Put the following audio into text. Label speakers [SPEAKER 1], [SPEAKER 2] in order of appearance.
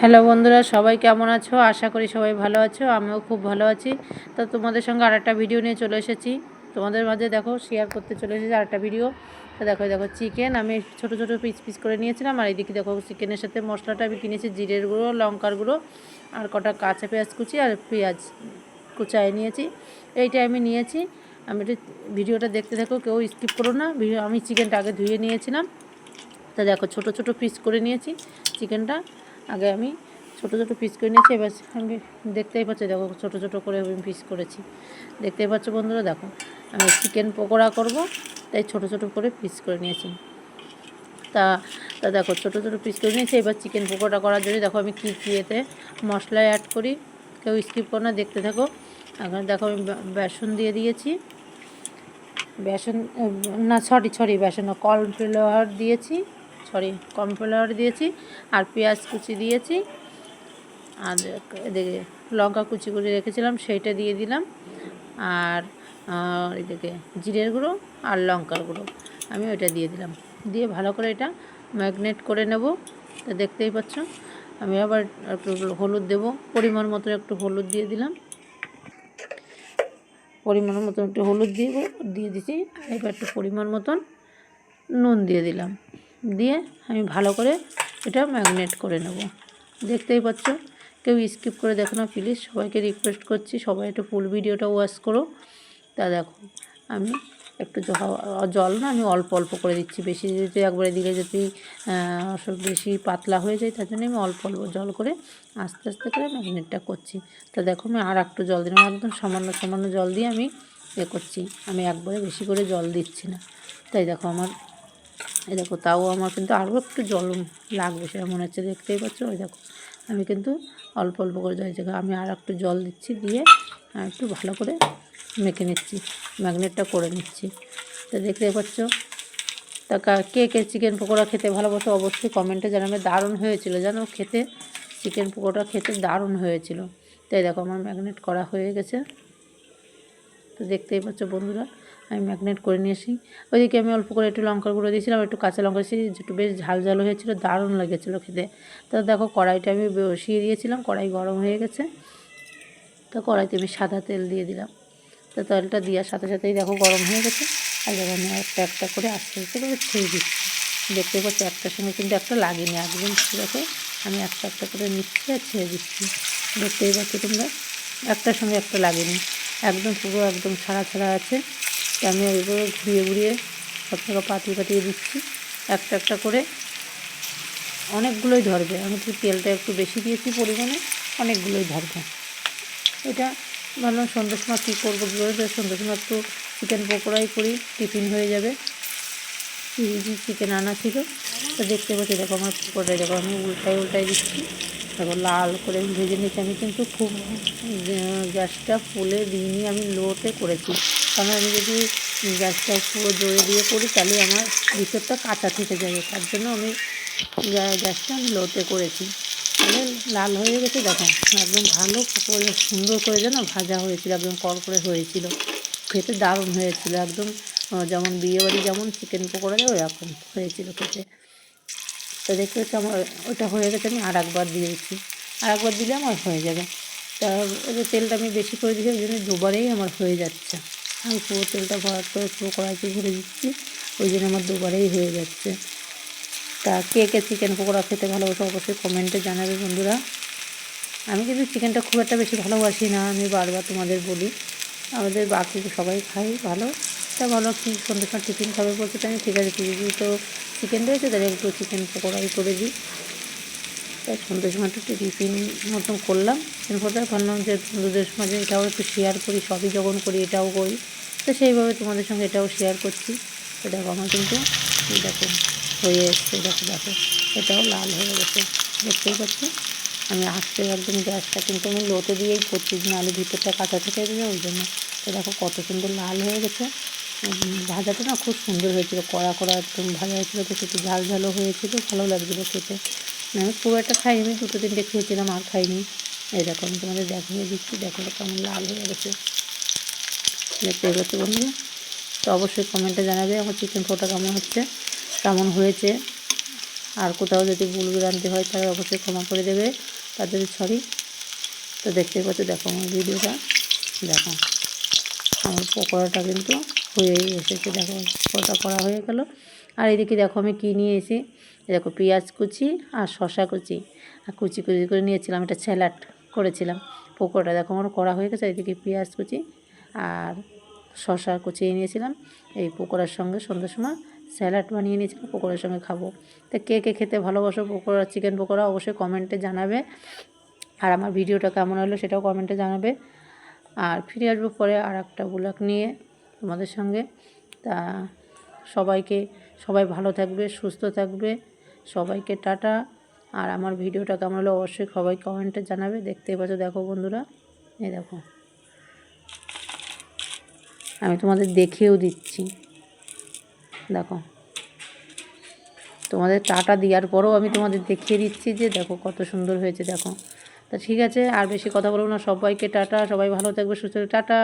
[SPEAKER 1] Hello বন্ধুরা, সবাই কেমন আছো? আশা করি সবাই ভালো আছো, আমিও খুব ভালো আছি। তো তোমাদের সঙ্গে আরেকটা ভিডিও নিয়ে চলে এসেছি। তোমাদের মাঝে দেখো শেয়ার করতে চলে এসেছি আরেকটা ভিডিও তো দেখো দেখো চিকেন আমি ছোট ছোট পিস পিস করে নিয়েছিলাম। আর এইদিকে দেখো চিকেনের সাথে মশলাটা আমি কিনেছি, জিরের গুঁড়ো, লঙ্কার গুঁড়ো, আর কটা কাঁচা পেঁয়াজ কুচি আর পেঁয়াজ কুচায় নিয়েছি। এইটা আমি নিয়েছি। আমি একটু ভিডিওটা দেখতে থাকো, কেউ স্কিপ করো না। আমি চিকেনটা আগে ধুয়ে নিয়েছিলাম। তা দেখো, ছোট ছোট পিস করে নিয়েছি চিকেনটা আগে আমি ছোট ছোট পিস করে নিয়েছি, এবার আমি দেখতেই পাচ্ছি, দেখো ছোট ছোট করে আমি পিস করেছি। দেখতেই পাচ্ছ বন্ধুরা, দেখো, আমি চিকেন পকোড়া করব, তাই ছোট ছোট করে পিস করে নিয়েছি। তা তা দেখো, ছোটো ছোটো পিস করে নিয়েছি, এবার চিকেন পকোড়া করার জন্য দেখো আমি কী কী এতে মশলা অ্যাড করি। কেউ স্কিপ করো না, দেখতে থাকো। এখন দেখো আমি বেসন দিয়ে দিয়েছি। বেসন না সরি সরি বেসন কর্নফ্লাওয়ার দিয়েছি। সরি, কর্নফ্লাওয়ার দিয়েছি আর পেঁয়াজ কুচি দিয়েছি। আর এদিকে লঙ্কা কুচি করে রেখেছিলাম, সেইটা দিয়ে দিলাম। আর এদিকে জিরের গুঁড়ো আর লঙ্কার গুঁড়ো, আমি ওইটা দিয়ে দিলাম। দিয়ে ভালো করে এটা ম্যাগনেট করে নেব, তা দেখতেই পাচ্ছ। আমি আবার একটু হলুদ দেবো, পরিমাণ মতো একটু হলুদ দিয়ে দিলাম। পরিমাণ মতন একটু হলুদ দিয়ে দিয়ে আর এবার একটু পরিমাণ মতন নুন দিয়ে দিলাম। দিয়ে আমি ভালো করে এটা ম্যাগনেট করে নেব। দেখতেই পাচ্ছ? কেউ স্কিপ করে দেখো না প্লিজ সবাইকে রিকোয়েস্ট করছি, সবাই একটু ফুল ভিডিওটা ওয়াশ করো। তা দেখো, আমি একটু জল না আমি অল্প অল্প করে দিচ্ছি। বেশি যদি একবারে দিলে যদি বেশি পাতলা হয়ে যায়, তার জন্য আমি অল্প অল্প জল করে আস্তে আস্তে করে ম্যাগনেটটা করছি। তা দেখো, আমি আর একটু জল দিলাম, একদম সামান্য সামান্য জল দিয়ে আমি এ করছি। আমি একবারে বেশি করে জল দিচ্ছি না। তাই দেখো, আমার এই দেখো, তাও আমার কিন্তু আরও একটু জল লাগবে সেটা মনে হচ্ছে, দেখতেই পাচ্ছ? ওই দেখো, আমি কিন্তু অল্প অল্প করে জল জায়গায় আমি আর একটু জল দিচ্ছি, দিয়ে একটু ভালো করে মেখে নিচ্ছি, ম্যাগনেটটা করে নিচ্ছি। তো দেখতেই পাচ্ছ? তা কে কে চিকেন পকোড়া খেতে ভালোবাসো অবশ্যই কমেন্টে জানাবে। দারুণ হয়েছিল, জানো? খেতে, চিকেন পকোড়া খেতে দারুণ হয়েছিল। তাই দেখো, আমার ম্যাগনেট করা হয়ে গেছে। তো দেখতেই পাচ্ছ বন্ধুরা আমি ম্যাগনেট করে নিয়ে আসি। ওইদিকে আমি অল্প করে একটু লঙ্কার গুঁড়ো দিয়েছিলাম, একটু কাঁচা লঙ্কা দিয়েছি, একটু বেশ ঝাল ঝাল হয়েছিল, দারুণ লেগেছিলো খেতে। তো দেখো কড়াইটা আমি বসিয়ে দিয়েছিলাম, কড়াই গরম হয়ে গেছে। তো কড়াইতে আমি সাদা তেল দিয়ে দিলাম। তো তেলটা দেওয়ার সাথে সাথেই দেখো গরম হয়ে গেছে। আর আমি একটা একটা করে আস্তে আস্তে করে ছেড়ে দিচ্ছি। দেখতে পাচ্ছি একটার সঙ্গে কিন্তু একটা লাগেনি, একদম দেখো আমি একটা একটা করে নিচ্ছি আর ছেড়ে দিচ্ছি। দেখতেই পাচ্ছি তোমরা, একটার সঙ্গে একটা লাগেনি। একদম পুরো একদম ছাড়া ছাড়া আছে। আমি ওইগুলো ঘুরিয়ে ঘুরিয়ে সব থেকে পাতিয়ে পাতিয়ে দিচ্ছি। একটা একটা করে অনেকগুলোই ধরবে। আমি তো তেলটা একটু বেশি দিয়েছি পরিমাণে, অনেকগুলোই ধরবে। এটা ভাবলাম সন্ধ্যের সময় কী করব করে সন্ধ্যের সময় একটু চিকেন পকোড়াই করি টিফিন হয়ে যাবে। ইজি চিকেন আনা ছিল। তো দেখতে পাচ্ছি, দেখো আমার পকোড়াই দেখো আমি উল্টাই উল্টাই দিচ্ছি। দেখো লাল করে ভেজে নিচ্ছি আমি কিন্তু খুব গ্যাসটা ফুলে দিইনি, আমি লোতে করেছি। কারণ আমি যদি গ্যাসটা পুরো জোরে দিয়ে করি, তাহলে আমার ভিতরটা কাঁচা থেকে যাবে। তার জন্য আমি গ্যাসটা আমি লোতে করেছি। তাহলে লাল হয়ে গেছে, দেখো, একদম ভালো করে সুন্দর করে যেন ভাজা হয়েছিল, একদম কড়কড়ে হয়েছিল। খেতে দারুণ হয়েছিল, একদম যেমন বিয়েবাড়ি যেমন চিকেন পকোড়া দেয় ওরকম হয়েছিল খেতে। তো দেখতে হচ্ছে আমার ওটা হয়ে গেছে, আমি আর একবার দিয়ে দিচ্ছি আর একবার দিলে আমার হয়ে যাবে। তা তেলটা আমি বেশি করে দিচ্ছি ওই জন্য দুবারেই আমার হয়ে যাচ্ছে। আমি পুরো তেলটা ভরাট করে পুরো কড়াইতে ভরে দিচ্ছি। ওই জন্য আমার দুবারেই হয়ে যাচ্ছে। তা কে কে চিকেন পকোড়া খেতে ভালোবাসে অবশ্যই কমেন্টে জানাবে বন্ধুরা। আমি কিন্তু চিকেনটা খুব একটা বেশি ভালোবাসি না, আমি বারবার তোমাদের বলি। আমাদের বাকি সবাই খাই ভালো। তা ভালো কি সন্ধ্যে সময় টিফিন খাবে বলতে আমি ঠিক আছে যদি তো চিকেন রয়েছে তাহলে একটু চিকেন পকোড়াই করে দিই। তাই সন্ধ্যের সময় একটু টিফিন মতন করলাম। এরপরে ভাবলাম যে বন্ধুদের মাঝে এটাও একটু শেয়ার করি, সবই যখন করি এটাও করি। তো সেইভাবে তোমাদের সঙ্গে এটাও শেয়ার করছি। তো দেখো আমার কিন্তু দেখো হয়ে এসছে, দেখো দেখো, এটাও লাল হয়ে গেছে। দেখতেই পাচ্ছি? আমি আস্তে একদম গ্যাসটা কিন্তু আমি লোতে দিয়েই করছি না নাহলে ভিতরটা কাঁচা থেকে যাবে ওই জন্য। তো দেখো কত সুন্দর লাল হয়ে গেছে। ভাজাটা না খুব সুন্দর হয়েছিল, কড়া কড়া একদম ভাজা হয়েছিল তো একটু ঝাল, ঝালও হয়েছিল ভালো লাগছিল খেতে। আমি খুব একটা খাইনি, দুটো তিনটে খেয়েছিলাম, আর খাইনি। আমি তোমাদের দেখিয়ে দিচ্ছি, দেখো কেমন লাল হয়ে গেছে। দেখতে পাচ্ছি বন্ধু তো অবশ্যই কমেন্টে জানাবে আমার চিকেন ফোটা কেমন হচ্ছে, কেমন হয়েছে। আর কোথাও যদি ভুল ভ্রান্তি হয় তাহলে অবশ্যই ক্ষমা করে দেবে। তাদের সরি তো দেখতে পাচ্ছ, দেখো আমার ভিডিওটা। দেখো, আমার পকোড়াটা কিন্তু হয়েই এসেছে। দেখো পকোড়াটা করা হয়ে গেল। আর এদিকে দেখো আমি কী নিয়ে এসি দেখো পেঁয়াজ কুচি আর শশা কুচি। আর কুচি কুচি করে নিয়েছিলাম, এটা স্যালাড করেছিলাম। পকোড়াটা দেখো আমার করা হয়ে গেছে, এদিকে পেঁয়াজ কুচি। আর শশা কুচিয়ে নিয়েছিলাম। এই পকোড়ার সঙ্গে সন্ধ্যার সময় স্যালাড বানিয়ে নিয়েছিলাম, পকোড়ার সঙ্গে খাব। তো কে কে খেতে ভালোবাসো পকোড়া, চিকেন পকোড়া অবশ্যই কমেন্টে জানাবে। আর আমার ভিডিওটা কেমন হলো সেটাও কমেন্টে জানাবে। আর ফিরে আসব পরে আর একটা ব্লগ নিয়ে তোমাদের সঙ্গে। তা সবাইকে, সবাই ভালো থাকবে, সুস্থ থাকবে। সবাইকে টাটা। আর আমার ভিডিওটা কেমন হলো অবশ্যই সবাই কমেন্টে জানাবে। দেখতেই পাচ্ছ, দেখো বন্ধুরা। এই দেখো। আমি তোমাদের দেখেও দিচ্ছি। দেখো। তোমাদের টাটা দেওয়ার পরেও আমি তোমাদের দেখিয়ে দিচ্ছি যে, দেখো কত সুন্দর হয়েছে, দেখো। তা ঠিক আছে, আর বেশি কথা বলব না। সবাইকে টাটা, সবাই ভালো থাকবে, সুস্থ। টাটা।